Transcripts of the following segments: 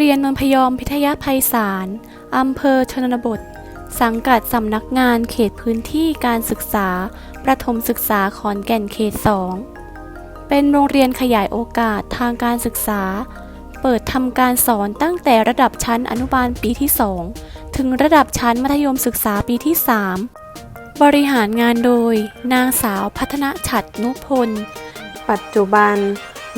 เรียนนนพยอมพิทยาภัยสารอำเภอชนบท สังกัดสำนักงานเขตพื้นที่การศึกษา ประถมศึกษาขอนแก่นเขต2เป็นโรงเรียนขยายโอกาสทางการศึกษา เปิดทำการสอนตั้งแต่ระดับชั้นอนุบาลปีที่ 2 ถึงระดับชั้นมัธยมศึกษาปีที่ 3 บริหารงานโดย นางสาวพัฒนฉัตรนุพล ปัจจุบัน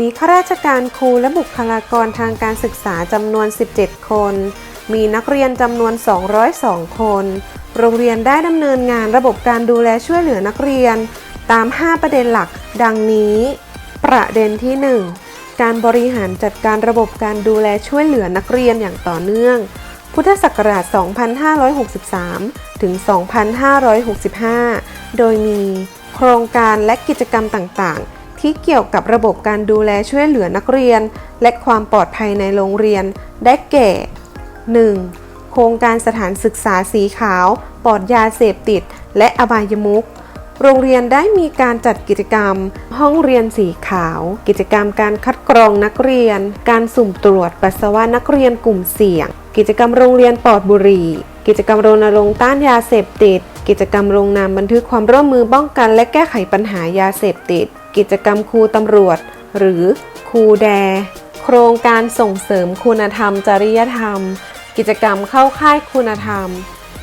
มีข้าราชการครูและบุคลากรทางการศึกษาจำนวน 17 คน มีนักเรียนจำนวน 202 คน โรงเรียนได้ดำเนินงานระบบการดูแลช่วยเหลือนักเรียน ตาม 5 ประเด็นหลัก ดังนี้ ประเด็นที่ 1 การบริหารจัดการระบบการดูแลช่วยเหลือนักเรียนอย่างต่อเนื่อง พุทธศักราช 2563 ถึง 2565 โดยมีโครงการและกิจกรรมต่างๆ ที่เกี่ยวกับระบบการดูแลช่วยเหลือนักเรียน และความปลอดภัยในโรงเรียน ได้แก่ 1. โครงการสถานศึกษาสีขาว ปลอดยาเสพติด และอบายมุขโรงเรียนได้มีการจัดกิจกรรม ห้องเรียนสีขาว กิจกรรมการคัดกรองนักเรียน การสุ่มตรวจปัสสาวะนักเรียนกลุ่มเสี่ยง กิจกรรมโรงเรียนปลอดบุหรี่กิจกรรมรณรงค์ต้านยาเสพติด กิจกรรมลงนามบันทึกความร่วมมือป้องกันและแก้ไขปัญหายาเสพติด กิจกรรมครูตำรวจ หรือครูแด โครงการส่งเสริมคุณธรรม จริยธรรม กิจกรรมเข้าค่ายคุณธรรม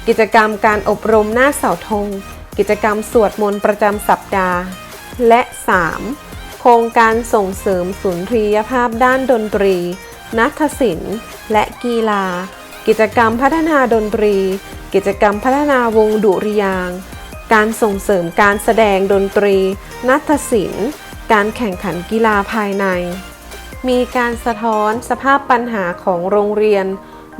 กิจกรรมการอบรมหน้าเสาธง กิจกรรมสวดมนต์ประจำสัปดาห์ และ 3. โครงการส่งเสริมสุนทรียภาพด้านดนตรี นัทศิลป์และกีฬา กิจกรรมพัฒนาดนตรี กิจกรรมพัฒนาวงดุริยาง การส่งเสริมการแสดงดนตรี นัทศิลป์ การแข่งขันกีฬาภายใน มีการสะท้อนสภาพปัญหาของโรงเรียน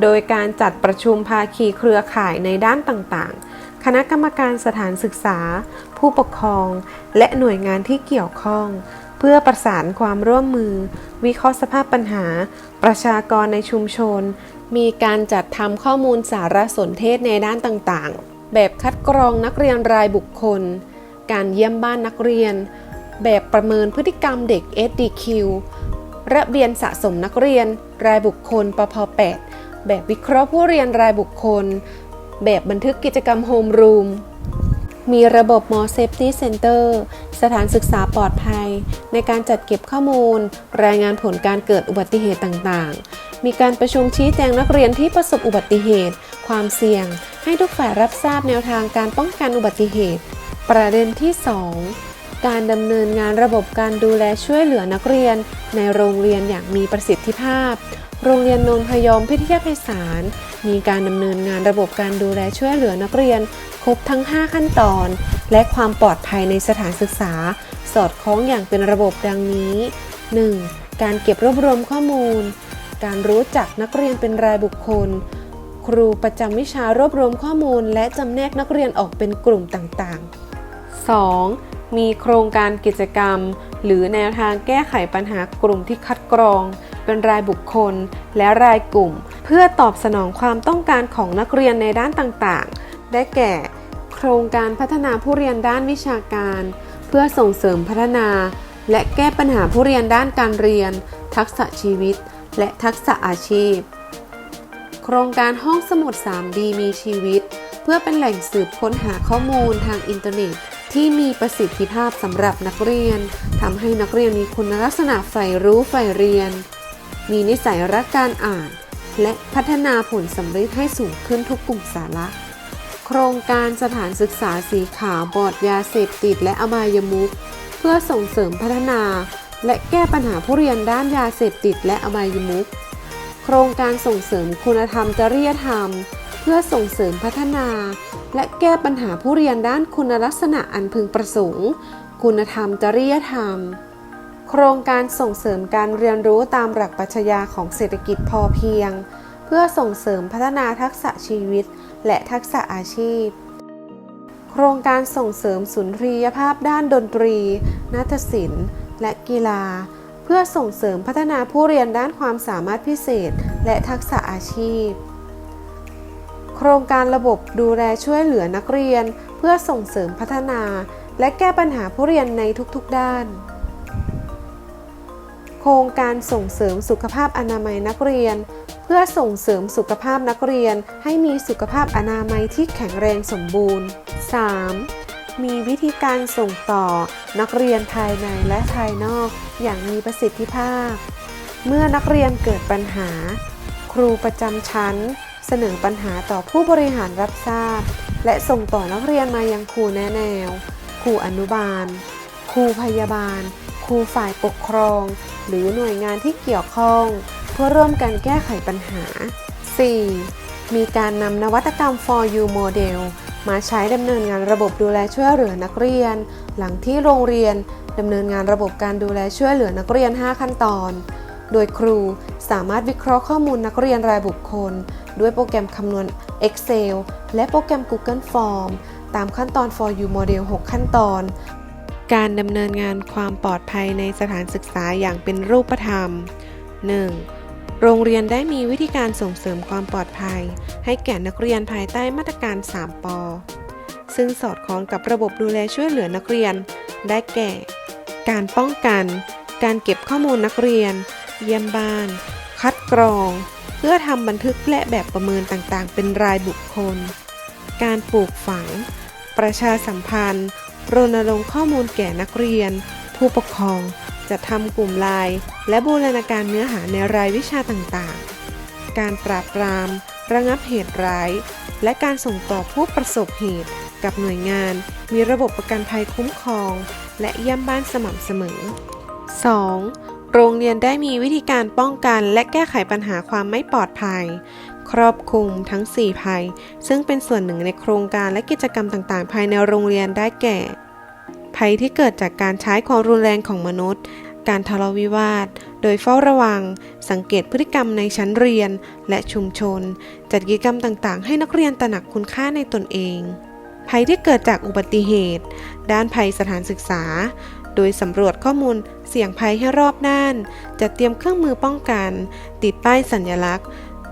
โดยการจัดประชุมภาคีเครือข่ายในด้านต่างๆ คณะกรรมการสถานศึกษา ผู้ปกครอง และหน่วยงานที่เกี่ยวข้อง เพื่อประสานความร่วมมือ วิเคราะห์สภาพปัญหา ประชากรในชุมชน มีการจัดทำข้อมูลสารสนเทศในด้านต่างๆ แบบคัดกรองนักเรียนรายบุคคล การเยี่ยมบ้านนักเรียน แบบประเมินพฤติกรรมเด็ก SDQ ระเบียนสะสมนักเรียน รายบุคคลปพ8แบบวิเคราะห์ผู้เรียนรายบุคคล แบบบันทึกกิจกรรมโฮมรูม มีระบบ m o Safety Center สถานศึกษาปลอดภัย ในการจัดเก็บข้อมูล รายงานผลการเกิดอุบัติเหตุต่างๆ มีการประชุมชี้แจงนักเรียนที่ประสบอุบัติเหตุ ความเสี่ยง ให้ทุกฝ่ายรับทราบแนวทางการป้องกันอุบัติเหตุ ประเด็นที่ 2 การดำเนินงานระบบการดูแลช่วยเหลือนักเรียน ในโรงเรียนอย่างมีประสิทธิภาพ โรงเรียนนนพยอมพิทยาภัยสารมีการดำเนินงานระบบการดูแลช่วยเหลือนักเรียน ครบทั้ง 5 ขั้นตอน และความปลอดภัยในสถานศึกษา สอดคล้องอย่างเป็นระบบดังนี้ 1. การเก็บรวบรวมข้อมูล การรู้จักนักเรียนเป็นรายบุคคล ครูประจำวิชารวบรวมข้อมูล และจำแนกนักเรียนออกเป็นกลุ่มต่างๆ 2. มีโครงการกิจกรรม หรือแนวทางแก้ไขปัญหากลุ่มที่คัดกรอง เป็นรายบุคคล และรายกลุ่ม เพื่อตอบสนองความต้องการของนักเรียนในด้านต่างๆ ได้แก่ โครงการพัฒนาผู้เรียนด้านวิชาการ เพื่อส่งเสริมพัฒนา และแก้ปัญหาผู้เรียนด้านการเรียน ทักษะชีวิต และทักษะอาชีพ โครงการห้องสมุด 3D มีชีวิต เพื่อเป็นแหล่งสืบค้นหาข้อมูลทางอินเทอร์เน็ต ที่มีประสิทธิภาพสำหรับนักเรียนทำให้นักเรียนมีคุณลักษณะใฝ่รู้ใฝ่เรียน มีนิสัยรักการอ่าน และพัฒนาผลสำเร็จให้สูงขึ้นทุกกลุ่มสาระ โครงการสถานศึกษาสีขาวบอดยาเสพติดและอบายมุขเพื่อส่งเสริมพัฒนา และแก้ปัญหาผู้เรียนด้านยาเสพติดและอบายมุขโครงการส่งเสริมคุณธรรมจริยธรรม พื่อส่งเสริมพัฒนา และแก้ปัญหาผู้เรียนด้านคุณลักษณะอันพึงประสงค์ คุณธรรมจริยธรรม โครงการส่งเสริมการเรียนรู้ตามหลักปรัชญาของเศรษฐกิจพอเพียง เพื่อส่งเสริมพัฒนาทักษะชีวิต และทักษะอาชีพ โครงการส่งเสริมสุนทรียภาพด้านดนตรี นาฏศิลป์ และกีฬา เพื่อส่งเสริมพัฒนาผู้เรียนด้านความสามารถพิเศษ และทักษะอาชีพ โครงการระบบดูแลช่วยเหลือนักเรียน เพื่อส่งเสริมพัฒนา และแก้ปัญหาผู้เรียนในทุกๆด้าน โครงการส่งเสริมสุขภาพอนามัยนักเรียน เพื่อส่งเสริมสุขภาพนักเรียน ให้มีสุขภาพอนามัยที่แข็งแรงสมบูรณ์ 3. มีวิธีการส่งต่อ นักเรียนภายในและภายนอกอย่างมีประสิทธิภาพ เมื่อนักเรียนเกิดปัญหา ครูประจำชั้น เสนอปัญหาต่อผู้บริหารรับทราบ และส่งต่อนักเรียนมายังครูแนะแนว ครูอนุบาล ครูพยาบาล ครูฝ่ายปกครอง หรือหน่วยงานที่เกี่ยวข้อง เพื่อร่วมกันแก้ไขปัญหา 4. มีการนำนวัตกรรม For You Model มาใช้ดำเนินงานระบบดูแลช่วยเหลือนักเรียน หลังที่โรงเรียนดำเนินงานระบบการดูแลช่วยเหลือนักเรียน 5 ขั้นตอน โดยครูสามารถวิเคราะห์ข้อมูลนักเรียนรายบุคคล ด้วยโปรแกรมคำนวณ Excel และโปรแกรม Google Form ตามขั้นตอน For You Model 6 ขั้นตอน การดำเนินงานความปลอดภัยในสถานศึกษาอย่างเป็นรูปธรรม 1. โรงเรียนได้มีวิธีการส่งเสริมความปลอดภัย ให้แก่นักเรียนภายใต้มาตรการ 3 ป ซึ่งสอดคล้องกับระบบดูแลช่วยเหลือนักเรียน ได้แก่ การป้องกัน การเก็บข้อมูลนักเรียน เยี่ยมบ้าน คัดกรอง เพื่อทำบันทึกและแบบประเมินต่างๆ เป็นรายบุคคล การปลูกฝัง ประชาสัมพันธ์ รณรงค์ข้อมูลแก่นักเรียน ผู้ปกครองจะทำกลุ่มไลน์และบูรณาการเนื้อหาในรายวิชาต่างๆ การปราบปราม ระงับเหตุร้าย และการส่งต่อผู้ประสบเหตุกับหน่วยงาน มีระบบประกันภัยคุ้มครอง และเยี่ยมบ้านสม่ำเสมอ 2. โรงเรียนได้มีวิธีการป้องกันและแก้ไขปัญหาความไม่ปลอดภัย ครอบคลุมทั้ง 4 ภัย ซึ่งเป็นส่วนหนึ่งในโครงการและกิจกรรมต่างๆ ภายในโรงเรียนได้แก่ ภัยที่เกิดจากการใช้ความรุนแรงของมนุษย์ การทะเลาะวิวาท โดยเฝ้าระวัง สังเกตพฤติกรรมในชั้นเรียนและชุมชน จัดกิจกรรมต่างๆ ให้นักเรียนตระหนักคุณค่าในตนเอง ภัยที่เกิดจากอุบัติเหตุ ด้านภัยสถานศึกษา โดยสำรวจข้อมูล เสี่ยงภัยให้รอบด้าน จัดเตรียมเครื่องมือป้องกัน ติดป้ายสัญลักษณ์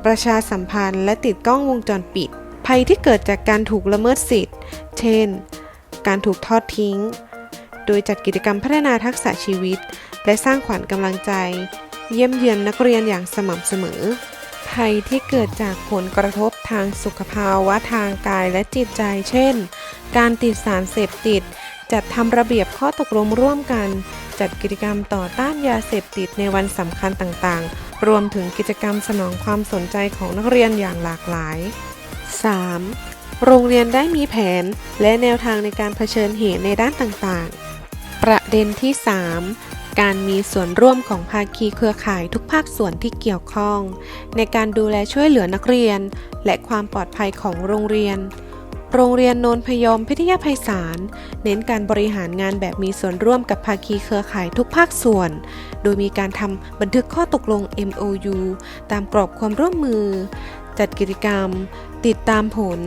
ประชาสัมพันธ์ และติดกล้องวงจรปิด ภัยที่เกิดจากการถูกละเมิดสิทธิ์ เช่น การถูกทอดทิ้ง โดยจัดกิจกรรมพัฒนาทักษะชีวิต และสร้างขวัญกำลังใจ เยี่ยมเยือนนักเรียนอย่างสม่ำเสมอ ภัยที่เกิดจากผลกระทบทางสุขภาวะทางกายและจิตใจ เช่น การติดสารเสพติด จัดทำระเบียบข้อตกลงร่วมกัน จัดกิจกรรมต่อต้านยาเสพติดในวันสำคัญต่างๆ รวมถึงกิจกรรมสนองความสนใจของนักเรียนอย่างหลากหลาย 3. โรงเรียนได้มีแผนและแนวทางในการเผชิญเหตุในด้านต่างๆ ประเด็นที่ 3 การมีส่วนร่วมของภาคีเครือข่ายทุกภาคส่วนที่เกี่ยวข้อง ในการดูแลช่วยเหลือนักเรียน และความปลอดภัยของโรงเรียน โรงเรียนโนนพยอมพิทยาภัยสาร เน้นการบริหารงานแบบมีส่วนร่วมกับภาคีเครือข่ายทุกภาคส่วน โดยมีการทำบันทึกข้อตกลง MOU ตามกรอบความร่วมมือ จัดกิจกรรม ติดตามผล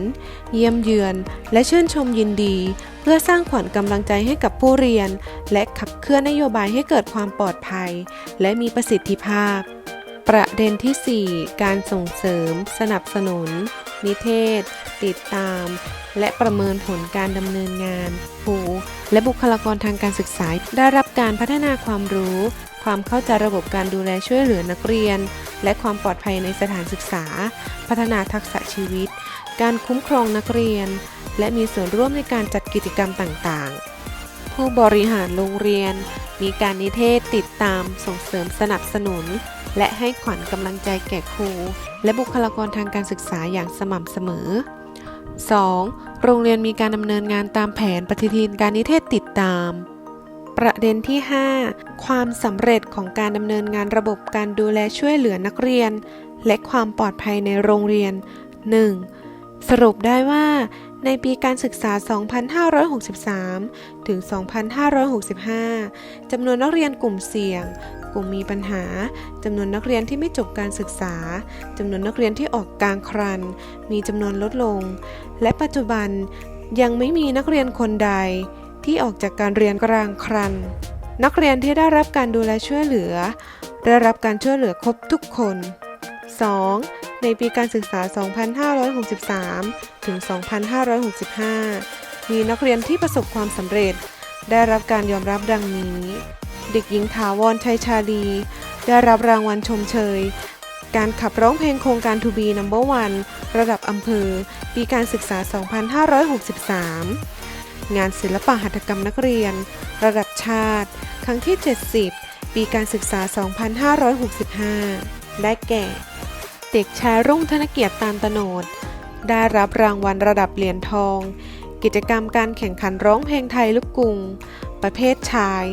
เยี่ยมเยือน และชื่นชมยินดี เพื่อสร้างขวัญกำลังใจให้กับผู้เรียน และขับเคลื่อนนโยบายให้เกิดความปลอดภัย และมีประสิทธิภาพ ประเด็นที่ 4 การส่งเสริม สนับสนุน นิเทศ ติดตาม และประเมินผลการดำเนินงานครูและบุคลากรทางการศึกษา ได้รับการพัฒนาความรู้ ความเข้าใจระบบการดูแลช่วยเหลือนักเรียน และความปลอดภัยในสถานศึกษา พัฒนาทักษะชีวิต การคุ้มครองนักเรียน และมีส่วนร่วมในการจัดกิจกรรมต่าง ๆ ผู้บริหารโรงเรียน มีการนิเทศติดตามส่งเสริมสนับสนุน และให้ขวัญกำลังใจแก่ครู และบุคลากรทางการศึกษาอย่างสม่ำเสมอ 2. โรงเรียนมีการดำเนินงานตามแผนปฏิทินการนิเทศติดตาม ประเด็นที่ 5 ความสำเร็จของการดำเนินงานระบบการดูแลช่วยเหลือนักเรียน และความปลอดภัยในโรงเรียน 1. สรุปได้ว่า ในปีการศึกษา 2563 ถึง 2565 จำนวนนักเรียนกลุ่มเสี่ยง กลุ่มมีปัญหา จำนวนนักเรียนที่ไม่จบการศึกษา จำนวนนักเรียนที่ออกกลางครัน มีจำนวนลดลง และปัจจุบันยังไม่มีนักเรียนคนใดที่ออกจากการเรียนกลางครัน นักเรียนที่ได้รับการดูแลช่วยเหลือ ได้รับการช่วยเหลือครบทุกคน 2. ในปีการศึกษา 2563 ถึง 2565 มีนักเรียนที่ประสบความสำเร็จ ได้รับการยอมรับดังนี้ เด็กหญิงถาวรชัยชาลี ได้รับรางวัลชมเชย การขับร้องเพลงโครงการ To be Number One ระดับอำเภอ ปีการศึกษา 2563 งานศิลปะหัตถกรรมนักเรียน ระดับชาติ ครั้งที่ 70 ปีการศึกษา 2565 ได้แก่ เด็กชายรุ่งธนเกียรติตานตโนด ได้รับรางวัลระดับเหรียญทอง กิจกรรมการแข่งขันร้องเพลงไทยลูกกรุง ประเภทชาย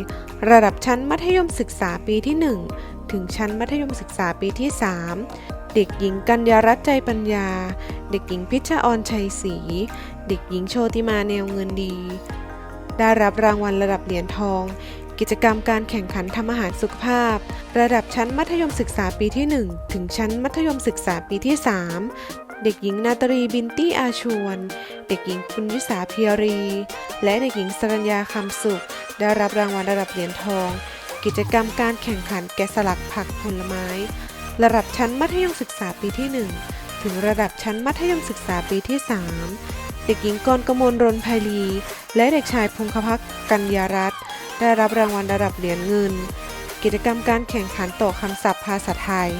ระดับชั้นมัธยมศึกษาปีที่ 1 ถึงชั้นมัธยมศึกษาปีที่ 3 เด็กหญิงกัญญารัตน์ใจปัญญา เด็กหญิงพิชชออนชัยศรี เด็กหญิงโชติมาแนวเงินดี ได้รับรางวัลระดับเหรียญทอง กิจกรรมการแข่งขันทำอาหารสุขภาพ ระดับชั้นมัธยมศึกษาปีที่ 1 ถึงชั้นมัธยมศึกษาปีที่ 3 เด็กหญิงนาตรีบินตี้อาชวน เด็กหญิงปุญวิสาเพียรี และเด็กหญิงสรัญญาคำสุข ได้รับรางวัลระดับเหรียญทอง กิจกรรมการแข่งขันแกะสลักผักผลไม้ ระดับชั้นมัธยมศึกษาปีที่ 1 ถึงระดับชั้นมัธยมศึกษาปีที่ 3 เด็กหญิงกรกมลรนไพลีและเด็กชายพงคพักกัญญารัตน์ ได้รับรางวัลระดับเหรียญเงิน กิจกรรมการแข่งขันต่อคำศัพท์ภาษาไทย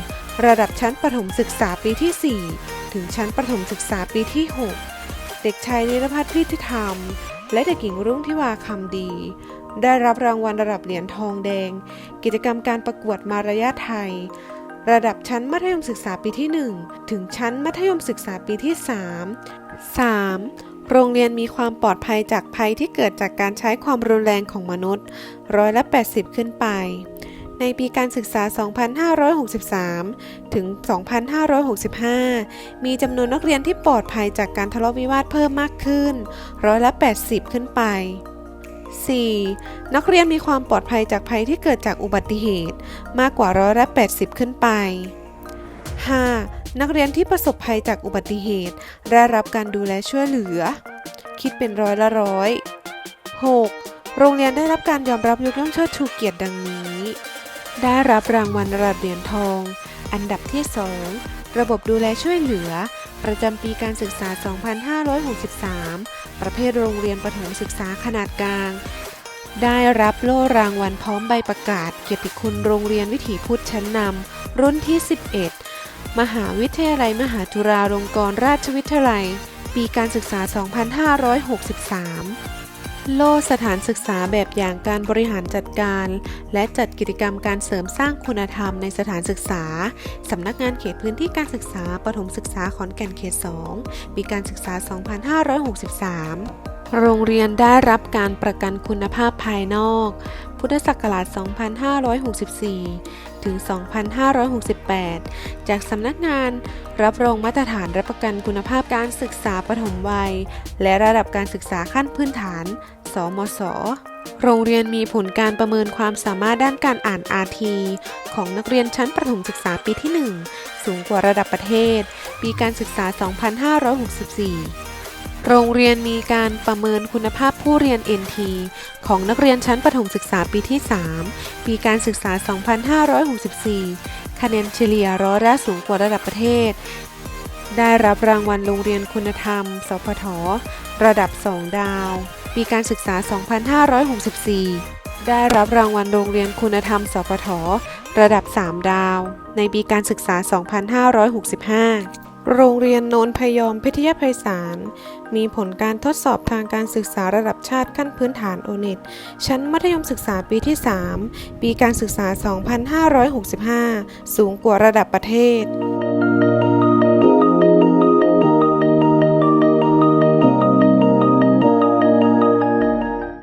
ระดับชั้นประถมศึกษาปีที่ 4 ถึงชั้นประถมศึกษาปีที่ 6 เด็กชายนิรพัฒน์พิธิธรรม และเด็กหญิงรุ่งทิวาคำดี ได้รับรางวัลระดับเหรียญทองแดง กิจกรรมการประกวดมารยาทไทย ระดับชั้นมัธยมศึกษาปีที่ 1 ถึงชั้นมัธยมศึกษาปีที่ 3 3. โรงเรียนมีความปลอดภัยจากภัยที่เกิดจากการใช้ความรุนแรงของมนุษย์ร้อยละ 80 ขึ้นไป ในปีการศึกษา 2563 ถึง 2565 มีจำนวนนักเรียนที่ปลอดภัยจากการทะเลาะวิวาทเพิ่มมากขึ้น ร้อยละ 80 ขึ้นไป 4. นักเรียนมีความปลอดภัยจากภัยที่เกิดจากอุบัติเหตุ มากกว่าร้อยละ 80 ขึ้นไป 5. นักเรียนที่ประสบภัยจากอุบัติเหตุ ได้รับการดูแลช่วยเหลือ คิดเป็นร้อยละร้อย 6. โรงเรียนได้รับการยอมรับยกย่องเชิดชูเกียรติดังนี้ ได้รับรางวัลระดับเหรียญทอง อันดับที่ 2 ระบบดูแลช่วยเหลือ ประจำปีการศึกษา 2563 ประเภทโรงเรียนประถมศึกษาขนาดกลางได้รับโล่รางวัลพร้อมใบประกาศเกียรติคุณโรงเรียนวิถีพุทธชั้นนำรุ่นที่ 11 มหาวิทยาลัยมหาจุฬาลงกรณราชวิทยาลัย ปีการศึกษา 2563 โล่สถานศึกษาแบบอย่างการบริหารจัดการ และจัดกิจกรรมการเสริมสร้างคุณธรรมในสถานศึกษา สำนักงานเขตพื้นที่การศึกษาประถมศึกษาขอนแก่นเขต 2 ปีการศึกษา 2563โรงเรียนได้รับการประกันคุณภาพภายนอก พุทธศักราช 2564 ถึง 2568 จากสำนักงาน รับรองมาตรฐานรับประกันคุณภาพการศึกษาปฐมวัย และระดับการศึกษาขั้นพื้นฐาน สมศโรงเรียนมีผลการประเมินความสามารถด้านการอ่าน RT ของนักเรียนชั้นประถมศึกษาปีที่ 1 สูงกว่าระดับประเทศ ปีการศึกษา 2564 โรงเรียนมีการประเมินคุณภาพผู้เรียน NT ของนักเรียนชั้นประถมศึกษาปีที่ 3 ปีการศึกษา 2564 คะแนนเฉลี่ยร้อยละสูงกว่าระดับประเทศ ได้รับรางวัลโรงเรียนคุณธรรม สพท ระดับ 2 ดาว ปีการศึกษา 2564 ได้รับรางวัลโรงเรียนคุณธรรม สพท ระดับ 3 ดาว ในปีการศึกษา 2565 โรงเรียนโนนพยอมพิทยาภัยสาร มีผลการทดสอบทางการศึกษาระดับชาติขั้นพื้นฐานโอเน็ตชั้นมัธยมศึกษาปีที่ 3 ปีการศึกษา 2565 สูงกว่าระดับประเทศ